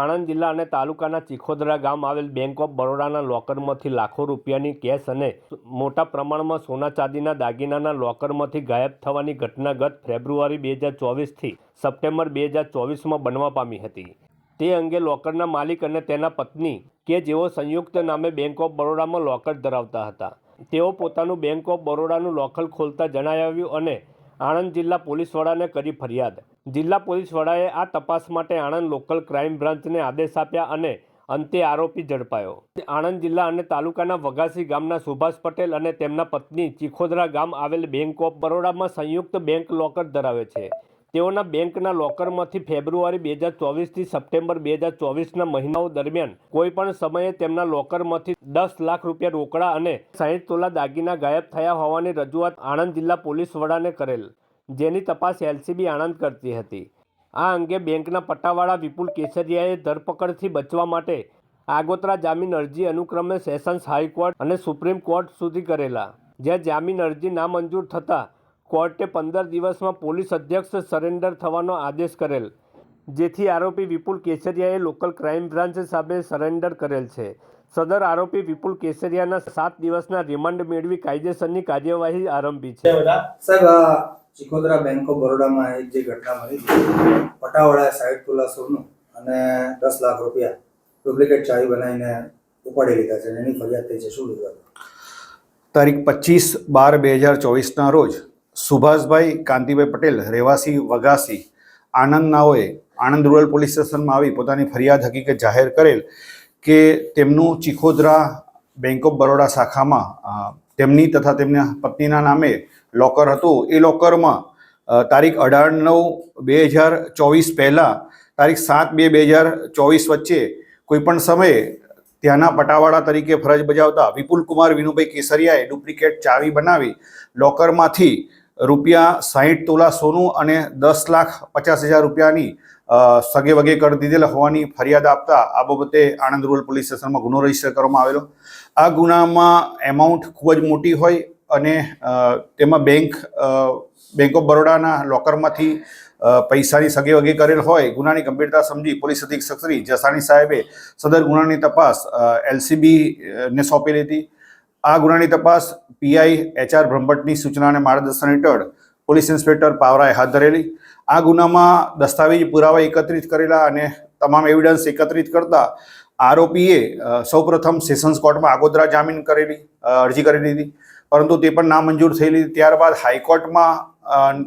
આણંદ જિલ્લા અને તાલુકાના ચીખોદરા ગામ આવેલ બેંક ઓફ બરોડાના લોકરમાંથી લાખો રૂપિયાની કેશ અને મોટા પ્રમાણમાં સોના ચાંદીના દાગીનાના લોકરમાંથી ગાયબ થવાની ઘટના ગત ફેબ્રુઆરી બે હજાર ચોવીસથી સપ્ટેમ્બર બે હજાર ચોવીસમાં બનવા પામી હતી. તે અંગે લોકરના માલિક અને તેના પત્ની કે જેઓ સંયુક્ત નામે બેંક ઓફ બરોડામાં લોકર ધરાવતા હતા. તેઓ પોતાનું બેંક ઓફ બરોડાનું લોકર ખોલતા જણાવ્યું અને આણંદ જિલ્લા પોલીસ વડાને કરી ફરિયાદ. જિલ્લા પોલીસ વડાએ આ તપાસ માટે આણંદ લોકલ ક્રાઇમ બ્રાન્ચને આદેશ આપ્યા અને અંતે આરોપી ઝડપાયો. આણંદ જિલ્લા અને તાલુકાના વઘાસી ગામના સુભાષ પટેલ અને તેમના પત્ની ચિખોદરા ગામ આવેલ બેંક ઓફ બરોડામાં સંયુક્ત બેંક લોકર ધરાવે છે. તેઓના બેંકના લોકરમાંથી ફેબ્રુઆરી બે હજાર ચોવીસથી સપ્ટેમ્બર બે હજાર ચોવીસના મહિનાઓ દરમિયાન કોઈ પણ સમયે તેમના લોકરમાંથી દસ લાખ રૂપિયા રોકડા અને સાહીઠ તોલા દાગીના ગાયબ થયા હોવાની રજૂઆત આણંદ જિલ્લા પોલીસ વડાને કરેલ. જેની તપાસ એલસીબી આણંદ કરતી હતી. આ અંગે બેંકના પટ્ટાવાળા વિપુલ કેસરિયાએ ધરપકડથી બચવા માટે આગોતરા જામીન અરજી અનુક્રમે સેશન્સ હાઈકોર્ટ અને સુપ્રીમ કોર્ટ સુધી કરેલા. જ્યાં જામીન અરજી નામંજૂર થતાં કોર્ટે પંદર દિવસમાં પોલીસ અધ્યક્ષ સરેન્ડર થવાનો આદેશ કરેલ, જેથી આરોપી વિપુલ કેસરિયાએ લોકલ ક્રાઇમ બ્રાન્ચ સામે સરેન્ડર કરેલ છે. સદર આરોપી વિપુલ કેસરિયાના સાત દિવસના રિમાન્ડ મેળવી કાયદેસરની કાર્યવાહી આરંભી છે. સાહેબ ચિકોદરા બેંક ઓફ બરોડામાં એક જે ઘટના બની હતી પટાવાળાએ સાઈઠ તોલા સોનું અને દસ લાખ રૂપિયા ડુપ્લિકેટ ચાવી બનાવીને ઉપાડી લીધા છે એની ફરિયાદ થઈ છે. શું લીધા તારીખ પચીસ બાર બે હજાર ચોવીસના રોજ સુભાષભાઈ કાંતિભાઈ પટેલ, રહેવાસી વગાસી આણંદ નાઓએ આણંદ રૂરલ પોલીસ સ્ટેશનમાં આવી પોતાની ફરિયાદ હકીકત જાહેર કરેલ કે તેમનું ચિખોદરા બેંક ઓફ બરોડા શાખામાં તેમની તથા તેમના પત્નીના નામે લોકર હતું. એ લોકરમાં તારીખ અઢાર નવ બે હજાર ચોવીસ પહેલાં, તારીખ સાત બે બે હજાર ચોવીસ વચ્ચે કોઈપણ સમયે ત્યાંના પટાવાળા તરીકે ફરજ બજાવતા વિપુલ કુમાર વિનુભાઈ કેસરિયાએ ડુપ્લિકેટ ચાવી બનાવી લોકરમાંથી રૂપિયા સાહીઠ તોલા સોનું અને દસ લાખ પચાસ હજાર રૂપિયાની સગે વગે કરી દીધેલ હોવાની ફરિયાદ આપતા આ બાબતે આણંદ રૂરલ પોલીસ સ્ટેશનમાં ગુનો રજિસ્ટર કરવામાં આવેલો. આ ગુનામાં એમાઉન્ટ ખૂબ જ મોટી હોય અને તેમાં બેંક બેંક ઓફ બરોડાના લોકરમાંથી પૈસાની સગે વગે કરેલ હોય, ગુનાની ગંભીરતા સમજી પોલીસ અધિક્ષક શ્રી જસાણી સાહેબે સદર ગુનાની તપાસ એલસીબીને સોંપેલી હતી. આ ગુનાની તપાસ પીઆઈ એચઆર બ્રહ્મભટ્ટની સૂચના અને માર્ગદર્શન હેઠળ પોલીસ ઇન્સ્પેક્ટર પાવરાએ હાથ ધરેલી. આ ગુનામાં દસ્તાવેજ પુરાવા એકત્રિત કરેલા અને તમામ એવિડન્સ એકત્રિત કરતા આરોપીએ સૌપ્રથમ સેશન્સ કોર્ટમાં આગોતરા જામીન કરેલી અરજી કરી દીધી. પરંતુ તે પણ નામંજૂર થયેલી. ત્યારબાદ હાઈકોર્ટમાં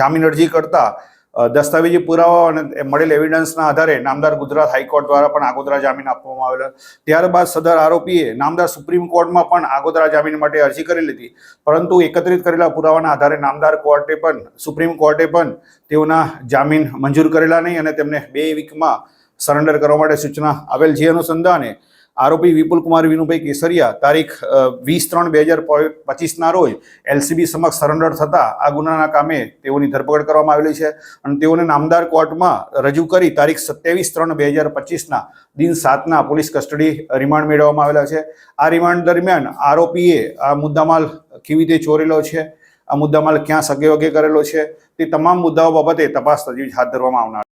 જામીન અરજી કરતા દસ્તાવેજી પુરાવા અને મળેલ એવિડન્સના આધારે નામદાર ગુજરાત હાઈકોર્ટ દ્વારા પણ આગોતરા જામીન આપવામાં આવેલા. ત્યારબાદ સદર આરોપીએ નામદાર સુપ્રીમ કોર્ટમાં પણ આગોતરા જામીન માટે અરજી કરી લીધી. પરંતુ એકત્રિત કરેલા પુરાવાના આધારે નામદાર કોર્ટે પણ, સુપ્રીમ કોર્ટે પણ તેઓના જામીન મંજૂર કરેલા નહીં અને તેમને બે વીકમાં સરેન્ડર કરવા માટે સૂચના આવેલ. જે અનુસંધાને આરોપી વિપુલ કુમાર વિનુભાઈ કેસરિયા તારીખ વીસ ત્રણ બે હજાર પચીસના રોજ એલસીબી સમક્ષ સરેન્ડર થતા આ ગુનાના કામે તેઓની ધરપકડ કરવામાં આવેલી છે અને તેઓને નામદાર કોર્ટમાં રજૂ કરી તારીખ સત્યાવીસ ત્રણ બે હજાર પચીસના દિન સાતના પોલીસ કસ્ટડી રિમાન્ડ મેળવવામાં આવેલા છે. આ રિમાન્ડ દરમિયાન આરોપીએ આ મુદ્દામાલ કેવી રીતે ચોરેલો છે, આ મુદ્દામાલ ક્યાં સગે વગે કરેલો છે, તે તમામ મુદ્દાઓ બાબતે તપાસ તજવીજ હાથ ધરવામાં આવનાર